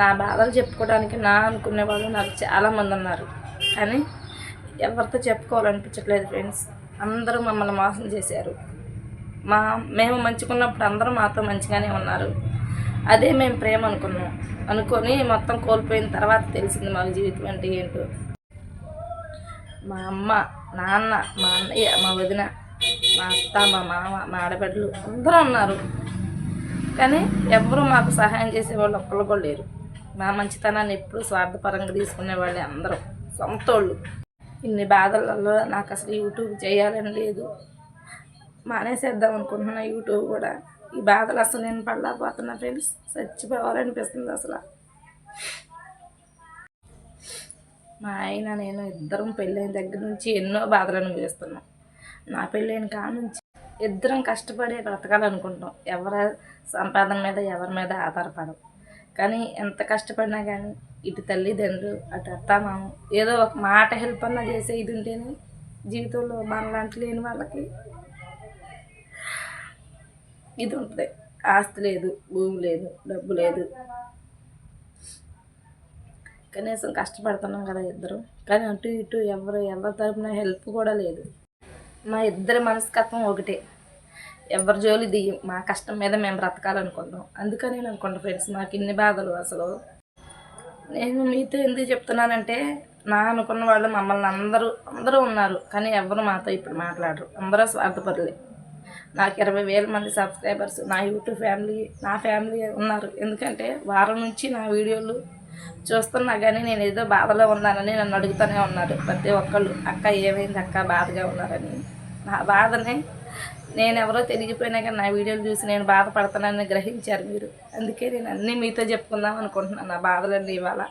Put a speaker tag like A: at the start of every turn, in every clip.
A: నా బాధలు చెప్పుకోవడానికి నా అనుకునే వాళ్ళు నాకు చాలామంది ఉన్నారు. కానీ ఎవరితో చెప్పుకోవాలనిపించట్లేదు ఫ్రెండ్స్. అందరూ మమ్మల్ని మోసం చేశారు. మా మేము మంచుకున్నప్పుడు అందరూ మాతో మంచిగానే ఉన్నారు. అదే మేము ప్రేమ అనుకున్నాం. అనుకొని మొత్తం కోల్పోయిన తర్వాత తెలిసింది మాకు జీవితం అంటే ఏంటో. మా అమ్మ నాన్న మా అన్నయ్య మా వదిన మా అత్త మా మామ మా ఆడబిడ్డలు అందరూ ఉన్నారు. కానీ ఎవ్వరూ మాకు సహాయం చేసేవాళ్ళు ఒక్కళ్ళు కూడా లేరు. మా మంచితనాన్ని ఎప్పుడు స్వార్థపరంగా తీసుకునే వాళ్ళే అందరూ. సొంతోళ్ళు ఇన్ని బాధలలో నాకు అసలు యూట్యూబ్ చేయాలని లేదు. మానేసేద్దాం అనుకుంటున్నా యూట్యూబ్ కూడా. ఈ బాధలు అసలు నేను పడలేకపోతున్నా ఫ్రెండ్స్. చచ్చిపోవాలనిపిస్తుంది అసలు. మా ఆయన నేను ఇద్దరం పెళ్ళైన దగ్గర నుంచి ఎన్నో బాధలు అనుభవిస్తున్నాం. నా పెళ్ళైన కాడ నుంచి ఇద్దరం కష్టపడి బ్రతకాలనుకుంటాం ఎవరి సంపాదన మీద ఎవరి మీద ఆధారపడం కానీ ఎంత కష్టపడినా కానీ ఇటు తల్లిదండ్రులు అటు అత్త ఏదో ఒక మాట హెల్ప్ అన్నా చేసే ఇది ఉంటేనే జీవితంలో మనలాంటి లేని వాళ్ళకి ఇది ఉంటుంది. ఆస్తి లేదు భూమి లేదు డబ్బు లేదు. కనీసం కష్టపడుతున్నాం కదా ఇద్దరు. కానీ అటు ఇటు ఎవరు ఎవరి తరపున హెల్ప్ కూడా లేదు. మా ఇద్దరి మనస్తత్వం ఒకటే. ఎవరి జోలి దియ్యం మా కష్టం మీద మేము బ్రతకాలనుకుంటాం అందుకని నేను అనుకుంటా ఫ్రెండ్స్ నాకు ఇన్ని బాధలు అసలు. నేను మీతో ఎందుకు చెప్తున్నానంటే నా అనుకున్న వాళ్ళు మమ్మల్ని అందరూ అందరూ ఉన్నారు కానీ ఎవరు మాతో ఇప్పుడు మాట్లాడరు. అందరూ స్వార్థపరులే. నాకు ఇరవై వేల మంది సబ్స్క్రైబర్స్ నా యూట్యూబ్ ఫ్యామిలీ నా ఫ్యామిలీ ఉన్నారు. ఎందుకంటే వారం నుంచి నా వీడియోలు చూస్తున్నా కానీ నేను ఏదో బాధలో ఉన్నానని నన్ను అడుగుతూనే ఉన్నారు. ప్రతి ఒక్కళ్ళు అక్క ఏమైంది అక్క? బాధగా ఉన్నారని. నా బాధనే నేను ఎవరో తెలియకపోయినా కానీ నా వీడియోలు చూసి నేను బాధపడుతున్నానని గ్రహించారు మీరు. అందుకే నేను అన్నీ మీతో చెప్పుకుందాం అనుకుంటున్నాను. నా బాధలన్నీ ఇవాళ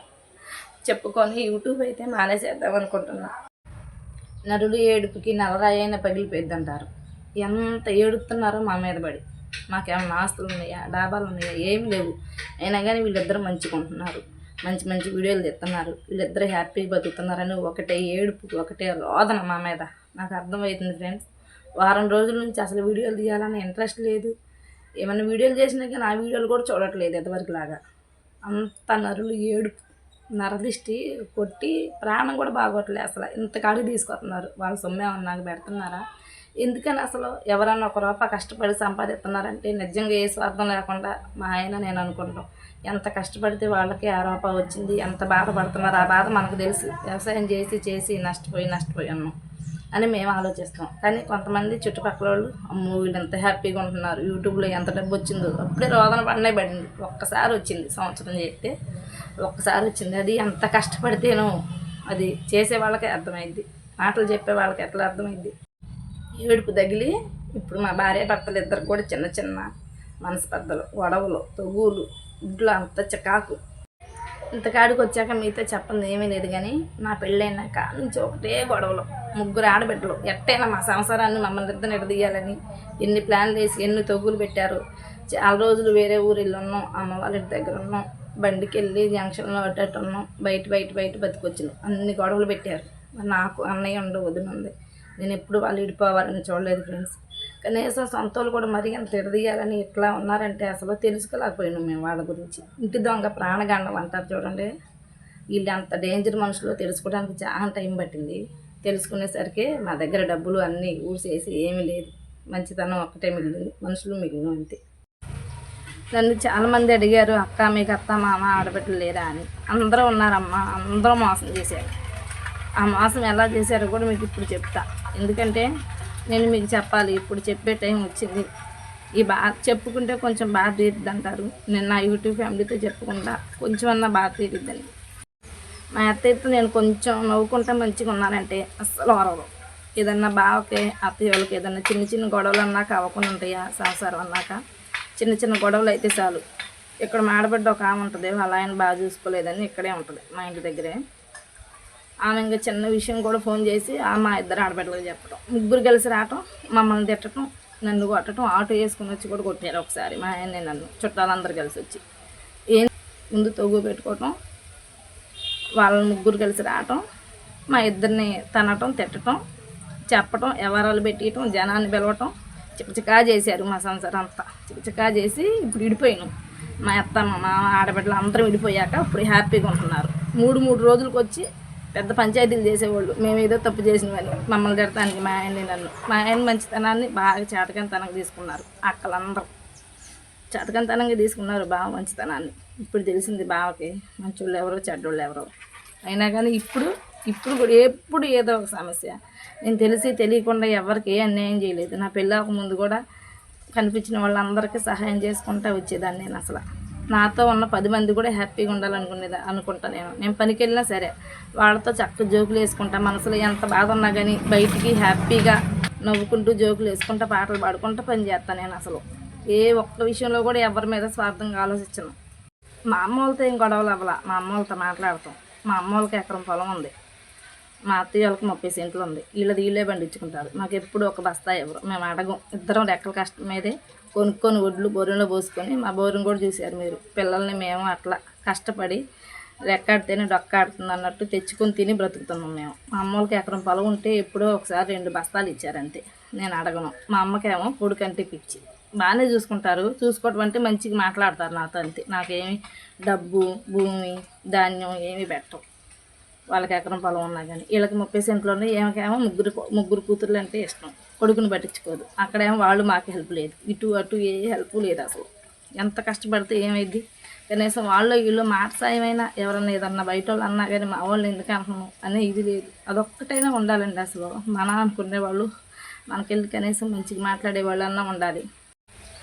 A: చెప్పుకొని యూట్యూబ్ అయితే మానేసేద్దాం అనుకుంటున్నా. నరుడు ఏడుపుకి నలరాయైన పగిలిపోయిద్దంటారు. ఎంత ఏడుపుతున్నారో మా మీద పడి. మాకేమైనా ఆస్తులు ఉన్నాయా? డాబాలు ఉన్నాయా? ఏమి లేవు. అయినా కానీ వీళ్ళిద్దరూ మంచుకుంటున్నారు. మంచి మంచి వీడియోలు తెస్తున్నారు. వీళ్ళిద్దరూ హ్యాపీగా బతుకుతున్నారని ఒకటే ఏడుపు ఒకటే రోదన మా మీద. నాకు అర్థమవుతుంది ఫ్రెండ్స్. వారం రోజుల నుంచి అసలు వీడియోలు తీయాలని ఇంట్రెస్ట్ లేదు. ఏమైనా వీడియోలు చేసినా కానీ ఆ వీడియోలు కూడా చూడట్లేదు ఇంతవరకు లాగా అంత నరులు ఏడుపు నరదిష్టి కొట్టి ప్రాణం కూడా బాగోట్లేదు అసలు. ఇంత కాడికి తీసుకొస్తున్నారు. వాళ్ళ సొమ్మే నాకు పెడుతున్నారా? ఎందుకని అసలు ఎవరన్నా ఒక రూపాయి కష్టపడి సంపాదిస్తున్నారంటే నిజంగా ఏ స్వార్థం లేకుండా మా ఆయన నేను అనుకుంటాం. ఎంత కష్టపడితే వాళ్ళకి ఆ రూపాయి వచ్చింది ఎంత బాధపడుతున్నారు ఆ బాధ మనకు తెలుసు. వ్యవసాయం చేసి చేసి నష్టపోయి నష్టపోయి ఉన్నాం అని మేము ఆలోచిస్తాం. కానీ కొంతమంది చుట్టుపక్కల వాళ్ళు అమ్మో వీళ్ళంత హ్యాపీగా ఉంటున్నారు యూట్యూబ్లో ఎంత డబ్బు వచ్చిందో. అప్పుడే రోదన పడినే పడింది. ఒక్కసారి వచ్చింది సంవత్సరం చేస్తే ఒక్కసారి వచ్చింది. అది ఎంత కష్టపడితేనో అది చేసే వాళ్ళకే అర్థమైంది మాటలు చెప్పే వాళ్ళకి ఎట్లా అర్థమైంది ఏడుపు తగిలి ఇప్పుడు మా భార్య భర్తలు ఇద్దరు కూడా చిన్న చిన్న మనస్పర్ధలు గొడవలు తగులు ఇంట్లో అంత చికాకు. ఇంతకాడికి వచ్చాక మీతో చెప్పండి ఏమీ లేదు కానీ నా పెళ్ళైనాక నుంచి ఒకటే గొడవలు. ముగ్గురు ఆడబిడ్డలు. ఎట్టైనా మా సంసారాన్ని మమ్మల్ని ఇద్దరు నిడదీయాలని ఎన్ని ప్లాన్లు వేసి ఎన్ని తొగ్గులు పెట్టారు. చాలా రోజులు వేరే ఊరు వెళ్ళి ఉన్నాం అమ్మ వాళ్ళ ఇంటి దగ్గర ఉన్నాం బండికి వెళ్ళి జంక్షన్లో అట్టట్టు ఉన్నాం బయట బయట బయట బతికొచ్చినాం. అన్ని గొడవలు పెట్టారు. మరి నాకు అన్నయ్య ఉండు వదిన ఉంది నేను ఎప్పుడు వాళ్ళు ఇడిపోవాలని చూడలేదు ఫ్రెండ్స్. కనీసం సొంతలు కూడా మరీ ఇంత ఎడదీయాలని ఇట్లా ఉన్నారంటే అసలు తెలుసుకోలేకపోయినాం మేము వాళ్ళ గురించి. ఇంటి దొంగ ప్రాణగండం అంటారు చూడండి. వీళ్ళు అంత డేంజర్ మనుషులు తెలుసుకోవడానికి చాలా టైం పట్టింది. తెలుసుకునేసరికి మా దగ్గర డబ్బులు అన్నీ ఊసేసి ఏమీ లేదు. మంచితనం ఒక్కటే మిగిలింది. మనుషులు మిగిలిన అంతే. నన్ను చాలామంది అడిగారు అక్క మీకు అత్త మామ ఆడబిడ్డలు లేరా? అని. అందరూ ఉన్నారమ్మా అందరూ మోసం చేశారు. ఆ మోసం ఎలా చేశారో కూడా మీకు ఇప్పుడు చెప్తా. ఎందుకంటే నేను మీకు చెప్పాలి ఇప్పుడు చెప్పే టైం వచ్చింది. ఈ బా చెప్పుకుంటే కొంచెం బాధ తీరుద్ది అంటారు నేను నా యూట్యూబ్ ఫ్యామిలీతో చెప్పుకుంటా కొంచెం అన్నా బాధ తీరుద్దని మా అత్తయ్యతో నేను కొంచెం నవ్వుకుంటా మంచిగా ఉన్నానంటే అస్సలు వరవరు ఏదన్నా బావకే అత్తయ్య వాళ్ళకి ఏదన్నా చిన్న చిన్న గొడవలు అన్నాక అవ్వకుండా ఉంటాయా? సంసారం అన్నాక చిన్న చిన్న గొడవలు అయితే చాలు. ఇక్కడ మాడబడ్డ ఒక ఆమె ఉంటుంది వాళ్ళ ఆయన బాగా చూసుకోలేదని ఇక్కడే ఉంటుంది మా ఇంటి దగ్గరే. ఆమె ఇంకా చిన్న విషయం కూడా ఫోన్ చేసి ఆ మా ఇద్దరు ఆడబిడ్డలకు చెప్పడం ముగ్గురు కలిసి రావటం మమ్మల్ని తిట్టడం నన్ను కొట్టడం ఆటో వేసుకుని వచ్చి కూడా కొట్టారు ఒకసారి మా ఆయన నన్ను చుట్టాలందరూ కలిసి వచ్చి. ఏం ముందు తొగ్గు పెట్టుకోవటం వాళ్ళ ముగ్గురు కలిసి రావటం మా ఇద్దరిని తనటం తిట్టడం చెప్పటం ఎవరాలు పెట్టియటం జనాన్ని పిలవటం చికచికా చేశారు మా సంసారం అంతా. చికచికా చేసి ఇప్పుడు విడిపోయాను. మా అత్త మా ఆడబిడ్డలు అందరం విడిపోయాక ఇప్పుడు హ్యాపీగా ఉంటున్నారు. మూడు మూడు రోజులకు వచ్చి పెద్ద పంచాయతీలు చేసేవాళ్ళు. మేము ఏదో తప్పు చేసినవని మమ్మల్ని తిడతానికి మా ఆయన్ని నన్ను. మా ఆయన మంచితనాన్ని బాగా చేతకంతనంగా తీసుకున్నారు అక్కలందరూ. చేతకంతనంగా తీసుకున్నారు బావ మంచితనాన్ని. ఇప్పుడు తెలిసింది బావకి మంచోళ్ళు ఎవరో చెడ్డోళ్ళు ఎవరో. అయినా కానీ ఇప్పుడు ఇప్పుడు కూడా ఎప్పుడు ఏదో ఒక సమస్య. నేను తెలిసి తెలియకుండా ఎవరికి ఏ అన్యాయం చేయలేదు. నా పెళ్ళాక ముందు కూడా కనిపించిన వాళ్ళందరికీ సహాయం చేసుకుంటా వచ్చేదాన్ని నేను అసలు. నాతో ఉన్న పది మంది కూడా హ్యాపీగా ఉండాలనుకునేది అనుకుంటా నేను. నేను పనికి వెళ్ళినా సరే వాళ్ళతో చక్క జోకులు వేసుకుంటా మనసులో ఎంత బాధ ఉన్నా కానీ బయటికి హ్యాపీగా నవ్వుకుంటూ జోకులు వేసుకుంటా పాటలు పాడుకుంటూ పని చేస్తాను నేను అసలు. ఏ ఒక్క విషయంలో కూడా ఎవరి మీద స్వార్థంగా ఆలోచించను. మా అమ్మ వాళ్ళతో ఏం గొడవలు అవ్వాల. మా అమ్మ వాళ్ళతో మాట్లాడతాం. మా అమ్మ వాళ్ళకి ఎకరం పొలం ఉంది. మా అత్తయ్య వాళ్ళకి ముప్పై సెంట్లు ఉంది. వీళ్ళది వీళ్ళే పండించుకుంటారు. మాకు ఎప్పుడు ఒక బస్తా ఎవరు మేము అడగం. ఇద్దరం రెక్కల కష్టం మీదే కొనుక్కొని ఒడ్లు బోరులో పోసుకొని మా బోరుని కూడా చూశారు మీరు. పిల్లల్ని మేము అట్లా కష్టపడి రెక్కాడితేనే డొక్కాడుతుంది అన్నట్టు తెచ్చుకొని తిని బ్రతుకుతున్నాం మేము. మా అమ్మోళ్ళకి ఎకరం పొలం ఉంటే ఎప్పుడో ఒకసారి రెండు బస్తాలు ఇచ్చారంతే నేను అడగను. మా అమ్మకేమో కొడుకంటే పిచ్చి. బాగానే చూసుకుంటారు. చూసుకోవటం అంటే మంచిగా మాట్లాడతారు నాతో అంతే. నాకేమి డబ్బు భూమి ధాన్యం ఏమీ పెట్టవు వాళ్ళకి ఎకరం పొలం ఉన్నా కానీ వీళ్ళకి ముప్పై సెంట్లోనే ఏమకేమో ముగ్గురు ముగ్గురు కూతుర్లు అంటే ఇష్టం. కొడుకుని పట్టించుకోదు. అక్కడేమో వాళ్ళు మాకు హెల్ప్ లేదు. ఇటు అటు ఏ హెల్ప్ లేదు అసలు. ఎంత కష్టపడితే ఏమైంది కనీసం వాళ్ళు వీళ్ళు మాట సాయమైనా ఎవరన్నా ఏదన్నా బయట వాళ్ళు అన్నా కానీ మా వాళ్ళు ఎందుకు అంటున్నాం అనే ఇది లేదు. అదొక్కటైనా ఉండాలండి అసలు. మన అనుకునే వాళ్ళు మనకెళ్ళి కనీసం మంచిగా మాట్లాడే వాళ్ళన్నా ఉండాలి.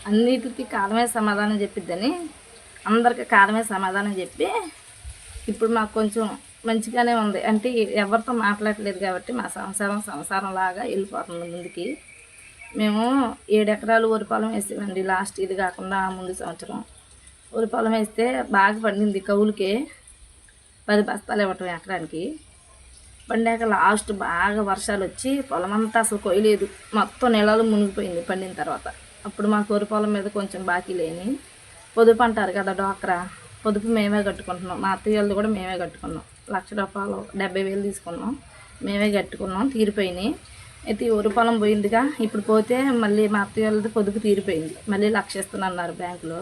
A: అన్నిటికీ కాలమే సమాధానం చెప్పిద్దని అందరికీ కాలమే సమాధానం చెప్పి ఇప్పుడు మాకు కొంచెం మంచిగానే ఉంది. అంటే ఎవరితో మాట్లాడలేదు కాబట్టి మా సంసారం సంసారం లాగా వెళ్ళిపోతుంది ముందుకి. మేము ఏడు ఎకరాలు వరి పొలం వేసామండి లాస్ట్ ఇది కాకుండా ముందు సంవత్సరం. వరి పొలం వేస్తే బాగా పండింది కవులకే పది బస్తాలు ఇవ్వటం ఎకరానికి. పండాక లాస్ట్ బాగా వర్షాలు వచ్చి పొలం అంతా అసలు కొయ్యలేదు. మొత్తం నెలలు మునిగిపోయింది పండిన తర్వాత. అప్పుడు మాకు వరి పొలం మీద కొంచెం బాకీ లేని. పొదుపు అంటారు కదా డోక్రా పొదుపు మేమే కట్టుకుంటున్నాం. మా అత్తయ్య కూడా మేమే కట్టుకున్నాం. లక్ష రూపాయలు డెబ్బై వేలు తీసుకున్నాం. మేమే కట్టుకున్నాం తీరిపోయినాయి. అయితే ఈ పొలం పోయిందిగా. ఇప్పుడు పోతే మళ్ళీ మా అత్తయ్య వాళ్ళది పొదుపు తీరిపోయింది. మళ్ళీ లక్ష ఇస్తున్నారు బ్యాంకులో.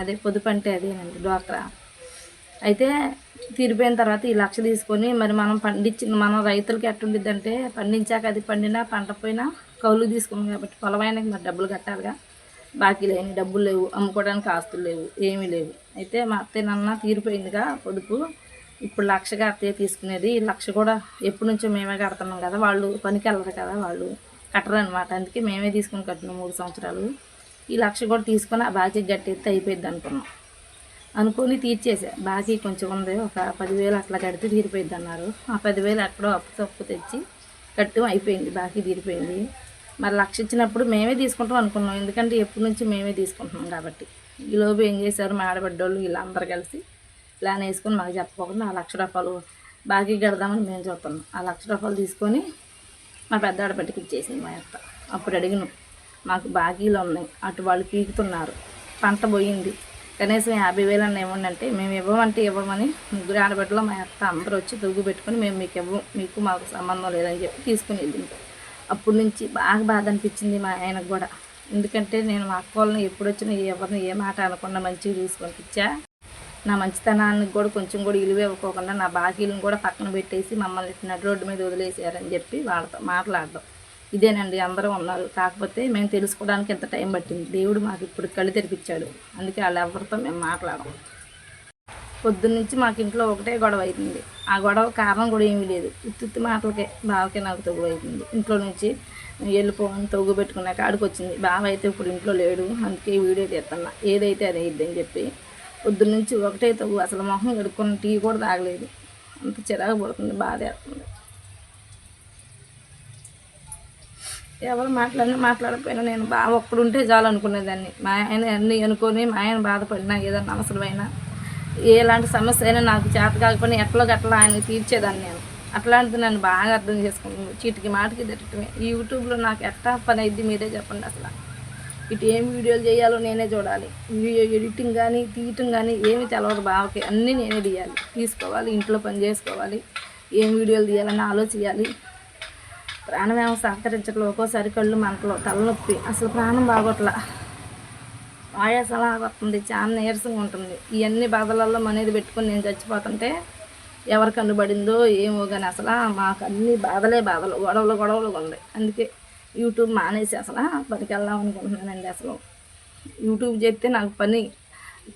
A: అదే పొదుపు అంటే అదేనండి డ్వాక్రా. అయితే తీరిపోయిన తర్వాత ఈ లక్ష తీసుకొని మరి మనం పండించిన మనం రైతులకి ఎట్టుండిద్దంటే పండించాక అది పండినా పంట పోయినా కౌలు తీసుకున్నాం కాబట్టి పొలమైనకి మరి డబ్బులు కట్టాలిగా. బాకీ లేని డబ్బులు లేవు అమ్ముకోవడానికి ఆస్తులు లేవు ఏమీ లేవు. అయితే మా అత్తయ్య నాన్న తీరిపోయిందిగా పొదుపు. ఇప్పుడు లక్షగా అత్తయ్య తీసుకునేది. లక్ష కూడా ఎప్పటి నుంచో మేమే కడుతున్నాం కదా. వాళ్ళు పనికి వెళ్ళరు కదా. వాళ్ళు కట్టరు అనమాట అందుకే మేమే తీసుకుని కట్టినాం మూడు సంవత్సరాలు. ఈ లక్ష కూడా తీసుకొని ఆ బాకీ గట్టెత్తి అయిపోయింది అనుకున్నాం. అనుకొని తీర్చేసా. బాకీ కొంచెం ఉంది. ఒక పదివేలు అట్లా కడితే తీరిపోయింది అన్నారు. ఆ పదివేలు ఎక్కడో అప్పు తప్పు తెచ్చి కట్టడం అయిపోయింది. బాకీ తీరిపోయింది. మరి లక్ష ఇచ్చినప్పుడు మేమే తీసుకుంటాం అనుకున్నాం. ఎందుకంటే ఎప్పటి నుంచి మేమే తీసుకుంటున్నాం కాబట్టి. ఈలోపు ఏం చేశారు? మా ఆడబడ్డోళ్ళు వీళ్ళందరూ కలిసి ప్లాన్ వేసుకొని మాకు చెప్పకుండా ఆ లక్ష రూపాయలు బాకీ కడదామని మేము చూస్తున్నాం. ఆ లక్ష రూపాయలు తీసుకొని మా పెద్ద ఆడబిడ్డకి ఇచ్చేసింది మా అత్త. అప్పుడు అడిగిన మాకు బాకీలు ఉన్నాయి అటు వాళ్ళు పీకుతున్నారు పంట పోయింది కనీసం యాభై వేలు అన్న ఇవ్వండి అంటే మేము ఇవ్వమంటే ఇవ్వమని ముగ్గురు ఆడబిడ్డలో మా అత్త అందరూ వచ్చి దుగ్గు పెట్టుకొని మేము మీకు ఇవ్వం మీకు మాకు సంబంధం లేదని చెప్పి తీసుకుని వెళ్ళింది అప్పటి నుంచి బాగా బాధ అనిపించింది మా ఆయనకు కూడా. ఎందుకంటే నేను మా అక్క వాళ్ళని ఎప్పుడు వచ్చినా ఎవరిని ఏ మాట అనకుండా మంచిగా చూసుకొని ఇచ్చా నా మంచితనానికి కూడా కొంచెం కూడా ఇలువ ఇవ్వకోకుండా నా బాకీలను కూడా పక్కన పెట్టేసి మమ్మల్ని నడి రోడ్డు మీద వదిలేసారని చెప్పి వాళ్ళతో మాట్లాడడం ఇదేనండి అందరూ ఉన్నారు. కాకపోతే మేము తెలుసుకోవడానికి ఎంత టైం పట్టింది? దేవుడు మాకు ఇప్పుడు కళ్ళు తెరిపించాడు. అందుకే వాళ్ళు ఎవరితో మేము మాట్లాడము. పొద్దున్నుంచి మాకు ఇంట్లో ఒకటే గొడవ అవుతుంది ఆ గొడవ కారణం కూడా ఏమీ లేదు. ఉత్తుత్తి మాటలకే బావకే నాకు తగ్గు అవుతుంది ఇంట్లో నుంచి వెళ్ళిపోవని తగ్గు పెట్టుకున్నాక ఆడికి వచ్చింది బావ అయితే ఇప్పుడు ఇంట్లో లేడు. అందుకే వీడియో తీస్తున్నా. ఏదైతే అది అయ్యిద్ది అని పొద్దున్న పొద్దున్నుంచి ఒకటే తగు అసలు మొహం కడుక్కున్న టీ కూడా తాగలేదు. అంత చిరాకు పడుతుంది బాధ వేస్తుంది. ఎవరు మాట్లాడినా మాట్లాడకపోయినా నేను బాగా ఒక్కడుంటే చాలు అనుకునేదాన్ని. మా ఆయన అన్నీ అనుకొని మా ఆయన బాధపడినా ఏదన్నా అవసరమైనా ఎలాంటి సమస్య అయినా నాకు చేత కాకపోయినా ఎట్లా గట్లా ఆయన తీర్చేదాన్ని నేను. అట్లాంటిది నన్ను బాగా అర్థం చేసుకున్నాను చీటికి మాటకి తిట్టడమే. యూట్యూబ్లో నాకు ఎట్లా పని అయింది మీరే చెప్పండి అసలు. ఇటు ఏం వీడియోలు చేయాలో నేనే చూడాలి. వీడియో ఎడిటింగ్ కానీ తీయటం కానీ ఏమి తెలవదు బావకి అన్నీ నేనే తీయాలి. తీసుకోవాలి ఇంట్లో పని చేసుకోవాలి. ఏం వీడియోలు తీయాలని ఆలోచించాలి ప్రాణమేమో సహకరించట్లు ఒక్కోసారి కళ్ళు మనకలో తలనొప్పి. అసలు ప్రాణం బాగోట్లా. ఆయాసలాగా వస్తుంది చాలా నీరసంగా ఉంటుంది. ఇవన్నీ బాధలలో మనేది పెట్టుకొని నేను చచ్చిపోతుంటే ఎవరికి అనుబడిందో ఏమో కానీ అసలు మాకు అన్ని బాధలే బాధలు. గొడవలు గొడవలు ఉంది. అందుకే యూట్యూబ్ మానేసి అసలు పనికి వెళ్దాం అనుకుంటున్నానండి అసలు. యూట్యూబ్ చెప్తే నాకు పని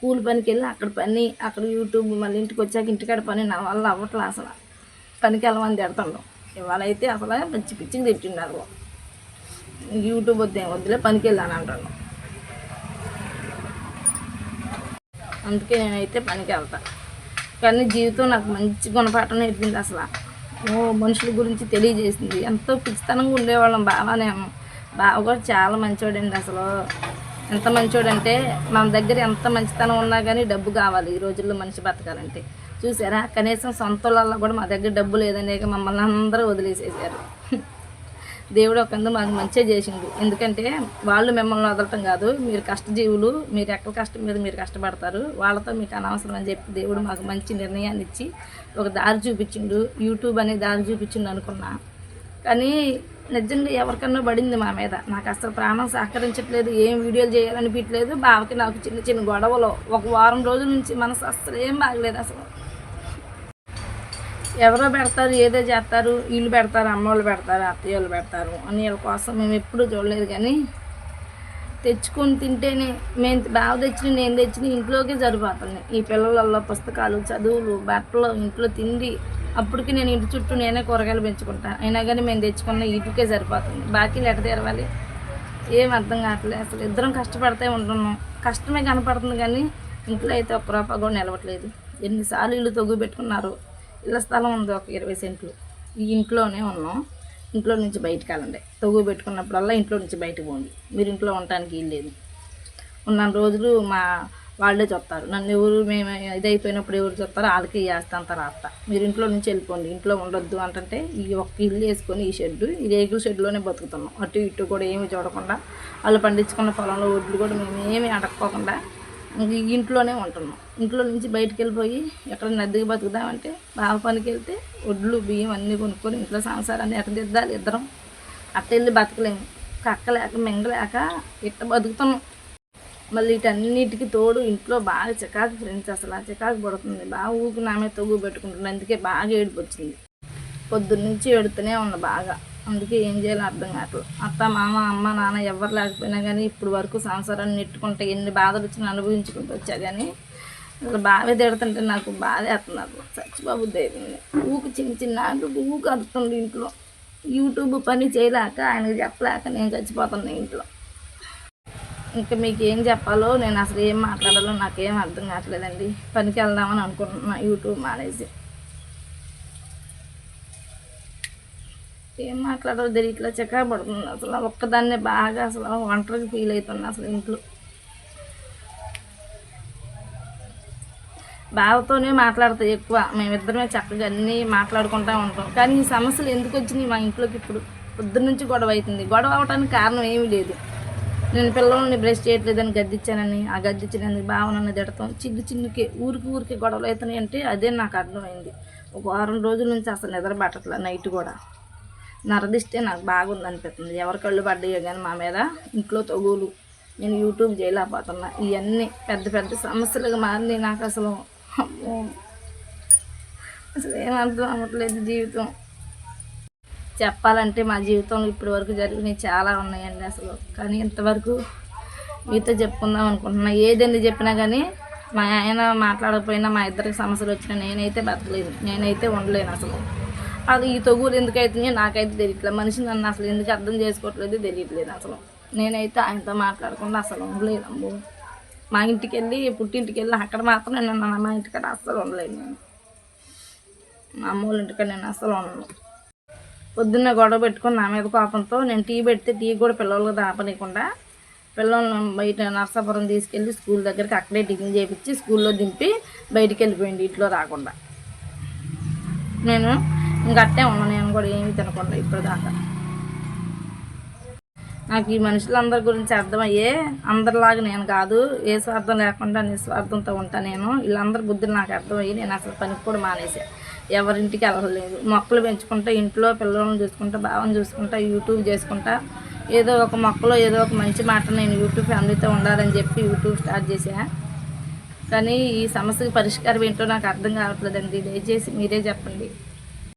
A: కూలి పనికి వెళ్ళి అక్కడ పని అక్కడ యూట్యూబ్ మళ్ళీ ఇంటికి వచ్చాక ఇంటికాడ పని నా వల్ల అవ్వట్లే అసలు. పనికి వెళ్ళమని తిడతాను. ఇవాళ అయితే అసలు పిచ్చి పిచ్చికి తిట్టిండారు యూట్యూబ్ వద్దే వద్దులే పనికి వెళ్ళాను అంటాను. అందుకే నేనైతే పనికి వెళ్తాను కానీ జీవితం నాకు మంచి గుణపాఠం నేర్పింది అసలు. మనుషుల గురించి తెలియజేసింది. ఎంతో పిచ్చితనంగా ఉండేవాళ్ళం బావనేమో బావ కూడా చాలా మంచివాడండి అసలు. ఎంత మంచోడంటే మన దగ్గర ఎంత మంచితనం ఉన్నా కానీ డబ్బు కావాలి ఈ రోజుల్లో మనిషి బతకాలంటే. చూసారా? కనీసం సొంతలలో కూడా మా దగ్గర డబ్బు లేదనే మమ్మల్ని అందరూ వదిలేసేసారు దేవుడు ఒకందు మాకు మంచిగా చేసిండు. ఎందుకంటే వాళ్ళు మిమ్మల్ని వదలటం కాదు. మీరు కష్టజీవులు మీరు ఎక్కడ కష్టం మీద మీరు కష్టపడతారు. వాళ్ళతో మీకు అనవసరం అని చెప్పి దేవుడు మాకు మంచి నిర్ణయాన్ని ఇచ్చి ఒక దారి చూపించిండు. యూట్యూబ్ అనే దారి చూపించిండు అనుకున్నా. కానీ నిజంగా ఎవరికన్నా పడింది మా మీద. నాకు అసలు ప్రాణం సహకరించట్లేదు. ఏం వీడియోలు చేయాలనిపించలేదు బావకి నాకు చిన్న చిన్న గొడవలు. ఒక వారం రోజుల నుంచి మనసు అసలు ఏం బాగలేదు అసలు. ఎవరో పెడతారు ఏదో చేస్తారు వీళ్ళు పెడతారు అమ్మోళ్ళు పెడతారు అత్తయ్యోళ్ళు పెడతారు అని వీళ్ళ కోసం మేము ఎప్పుడూ చూడలేదు కానీ తెచ్చుకొని తింటేనే మేము బాగా తెచ్చిన నేను తెచ్చిన ఇంట్లోకే సరిపోతుంది. ఈ పిల్లలలో పుస్తకాలు చదువులు బట్టలు ఇంట్లో తిండి అప్పటికి నేను ఇంటి చుట్టూ నేనే కూరగాయలు పెంచుకుంటాను. అయినా కానీ మేము తెచ్చుకున్న ఇటుకే సరిపోతుంది. బాకీ లెట తీరవాలి ఏం అర్థం కావట్లేదు. అసలు ఇద్దరం కష్టపడితే ఉంటున్నాం. కష్టమే కనపడుతుంది కానీ ఇంట్లో అయితే ఒక్క రూపాయి కూడా నిలవట్లేదు. ఎన్నిసార్లు ఇల్లు తొగ్గు పెట్టుకున్నారు. ఇళ్ళ స్థలం ఉంది ఒక ఇరవై సెంట్లు. ఈ ఇంట్లోనే ఉన్నాం. ఇంట్లో నుంచి బయటకు వెళ్ళండి. తగు పెట్టుకున్నప్పుడల్లా ఇంట్లో నుంచి బయటకు పోండి. మీరు ఇంట్లో ఉండటానికి వీలు లేదు. ఉన్న రోజులు మా వాళ్ళే చెప్తారు నన్ను ఎవరు మేము ఇది అయిపోయినప్పుడు ఎవరు చెప్తారో వాళ్ళకి వేస్తాను తర్వాత మీరు ఇంట్లో నుంచి వెళ్ళిపోండి. ఇంట్లో ఉండొద్దు అంటే ఈ ఒక్క ఇల్లు వేసుకొని ఈ షెడ్డు ఈ రేకుల షెడ్లోనే బతుకుతున్నాం. అటు ఇటు కూడా ఏమి చూడకుండా వాళ్ళు పండించుకున్న పొలంలో ఒడ్లు కూడా మేము ఏమి అడక్కోకుండా ఇంట్లోనే ఉంటున్నాం. ఇంట్లో నుంచి బయటికి వెళ్ళిపోయి ఎక్కడ నదికి బతుకుదామంటే బావ పనికి వెళ్తే ఒడ్లు బియ్యం అన్నీ కొనుక్కొని ఇంట్లో సంసారాన్ని ఎక్కడ దిద్దాలి ఇద్దరం. అట్ట వెళ్ళి బతకలేము. కక్కలేక మింగలేక ఇట్ట బతుకుతున్నాం. మళ్ళీ వీటన్నిటికీ తోడు ఇంట్లో బాగా చికాకు ఫ్రెండ్స్ అసలు. ఆ చికాకు పడుతుంది. బాగా ఊకు నామే తొగు తొగ్గు పెట్టుకుంటుంది అందుకే బాగా ఏడుపు వచ్చింది. పొద్దున్నుంచి ఏడుతూనే ఉంది బాగా. అందుకే ఏం చేయాలో అర్థం కావట్లేదు. అత్త మామ అమ్మ నాన్న ఎవరు లేకపోయినా కానీ ఇప్పుడు వరకు సంసారాన్ని నెట్టుకుంటే ఎన్ని బాధలు వచ్చినా అనుభవించుకుంటూ వచ్చా కానీ అసలు బాగా తిడుతుంటే నాకు బాధ వేస్తున్నారు. సచ్చిబాబు దేవుని ఊకు చిన్న చిన్న ఆటలు ఊకు అడుతుంది ఇంట్లో. యూట్యూబ్ పని చేయలేక ఆయనకు చెప్పలేక నేను చచ్చిపోతున్నా ఇంట్లో. ఇంకా మీకు ఏం చెప్పాలో నేను అసలు ఏం మాట్లాడాలో నాకేం అర్థం కావట్లేదండి. పనికి వెళ్దామని అనుకుంటున్నా యూట్యూబ్ మానేసి. ఏం మాట్లాడాలో తెలియట్లా చక్కగా పడుతుంది అసలు ఒక్కదాన్నే బాగా అసలు ఒంటరికి ఫీల్ అవుతుంది అసలు ఇంట్లో. బావతోనే మాట్లాడతాయి ఎక్కువ. మేమిద్దరమే చక్కగా అన్నీ మాట్లాడుకుంటూ ఉంటాం. కానీ ఈ సమస్యలు ఎందుకు వచ్చినాయి మా ఇంట్లోకి ఇప్పుడు? పొద్దున్న నుంచి గొడవ అవుతుంది. గొడవ అవడానికి కారణం ఏమీ లేదు. నేను పిల్లల్ని బ్రష్ చేయట్లేదని గద్దిచ్చానని ఆ గద్దిచ్చినందుకు భావనని తిడతాం. చిన్న చిన్నకి ఊరికి ఊరికి గొడవలు అవుతున్నాయి అంటే అదే నాకు అర్థమైంది. ఒక వారం రోజుల నుంచి అసలు నిద్ర పట్టట్లే నైట్ కూడా. నరదిస్తే నాకు బాగుంది అనిపిస్తుంది ఎవరి కళ్ళు పడ్డాయో కానీ మా మీద ఇంట్లో తగులు. నేను యూట్యూబ్ చేయలేకపోతున్నా. ఇవన్నీ పెద్ద పెద్ద సమస్యలుగా మారినాయి నాకు అసలు. అసలు ఏం అర్థం అవ్వట్లేదు జీవితం. చెప్పాలంటే మా జీవితంలో ఇప్పటి వరకు జరిగినవి చాలా ఉన్నాయండి అసలు. కానీ ఇంతవరకు మీతో చెప్పుకుందాం అనుకుంటున్నా. ఏదండి చెప్పినా కానీ మా ఆయన మాట్లాడకపోయినా మా ఇద్దరికి సమస్యలు వచ్చినా నేనైతే బతకలేదు నేనైతే ఉండలేను అసలు. అది ఈ తొగులు ఎందుకు అవుతున్నాయో నాకైతే తెలియట్లేదు. మనిషి నన్ను అసలు ఎందుకు అర్థం చేసుకోవట్లేదు తెలియట్లేదు అసలు. నేనైతే ఆయనతో మాట్లాడకుండా అసలు ఉండలేను అమ్మో మా ఇంటికి వెళ్ళి పుట్టింటికి వెళ్ళి అక్కడ మాత్రం నేను మా ఇంటికాడ అస్సలు ఉండలేను నేను. మా అమ్మ వాళ్ళ ఇంటికాడ నేను అస్సలు ఉండను. పొద్దున్న గొడవ పెట్టుకొని నా మీద కోపంతో నేను టీ పెడితే టీ కూడా పిల్లలకు దాపనీయకుండా పిల్లల్ని బయట నర్సాపురం తీసుకెళ్ళి స్కూల్ దగ్గరికి అక్కడే టిఫిన్ చేయించి స్కూల్లో దింపి బయటికి వెళ్ళిపోయింది ఇంట్లో రాకుండా. నేను ఇంకా అట్టే ఉన్నాను నేను కూడా ఏమీ తినకుండా ఇప్పుడు దాకా నాకు ఈ మనుషులందరి గురించి అర్థమయ్యే అందరిలాగా నేను కాదు ఏ స్వార్థం లేకుండా నిస్వార్థంతో ఉంటా నేను. వీళ్ళందరి బుద్ధులు నాకు అర్థమయ్యి నేను అసలు పనికి కూడా మానేసా. ఎవరింటికి వెళ్ళలేదు మొక్కలు పెంచుకుంటా ఇంట్లో పిల్లలను చూసుకుంటా భావం చూసుకుంటా యూట్యూబ్ చేసుకుంటా. ఏదో ఒక మొక్కలో ఏదో ఒక మంచి మాట నేను యూట్యూబ్ ఫ్యామిలీతో ఉండాలని చెప్పి యూట్యూబ్ స్టార్ట్ చేశా కానీ ఈ సమస్యకు పరిష్కారం ఏంటో నాకు అర్థం కావట్లేదండి. దయచేసి మీరే చెప్పండి.